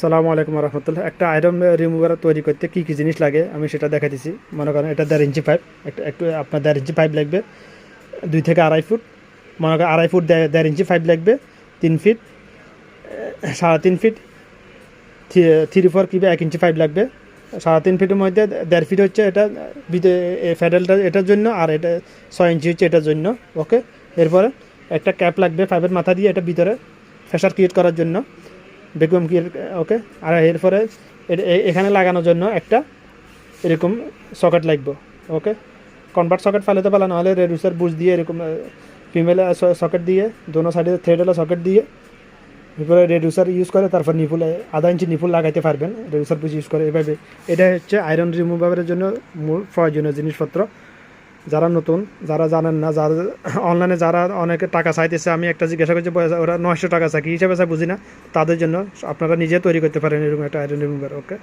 সালামু আলাইকুম রহমতুল্লাহ। একটা আয়রন রিমুভার তৈরি করতে কী কী জিনিস লাগে? আমি সেটা দেখা দিছি মনে করেন এটা দেড় ইঞ্চি পাইপ একটা একটু আপনার দেড় ইঞ্চি পাইপ লাগবে, দুই থেকে আড়াই ফুট। মনে করেন আড়াই ফুট দেড় ইঞ্চি পাইপ লাগবে, তিন ফিট সাড়ে তিন ফিট, থ্রি ফোর কিংবা এক ইঞ্চি পাইপ লাগবে। সাড়ে তিন ফিটের মধ্যে দেড় ফিট হচ্ছে এটা ফেডেলটা এটার জন্য আর এটা ছয় ইঞ্চি হচ্ছে এটার জন্য ওকে এরপরে একটা ক্যাপ লাগবে পাইপের মাথা দিয়ে এটা ভিতরে প্রেশার ক্রিয়েট করার জন্য। বেকুম কি ওকে? আর এরপরে এখানে লাগানোর জন্য একটা এরকম সকেট লাগবে, ওকে? কনভার্ট সকেট ফালাতে পারলে নাহলে রেডুসার বুশ দিয়ে এরকম ফিমেল সকেট দিয়ে, দোনো সাইডে থ্রেডওয়ালা সকেট দিয়ে, এরপরে রেডুসার ইউজ করে, তারপর নিপুল আধা ইঞ্চি নিপুল লাগাইতে পারবেন রেডুসার বুশ ইউজ করে। এভাবে, এটা হচ্ছে আয়রন রিমুভারের জন্য মূল প্রয়োজনীয় জিনিসপত্র। যারা নতুন, যারা জানেন না, যারা অনলাইনে যারা অনেকে টাকা চাইতেছে, আমি একটা জিজ্ঞাসা করছি ওরা নয়শো টাকা চাই কী হিসাবে চাই বুঝি না। তাদের জন্য আপনারা নিজে তৈরি করতে পারেন এরকম একটা আয়রন রিমুভার ওকে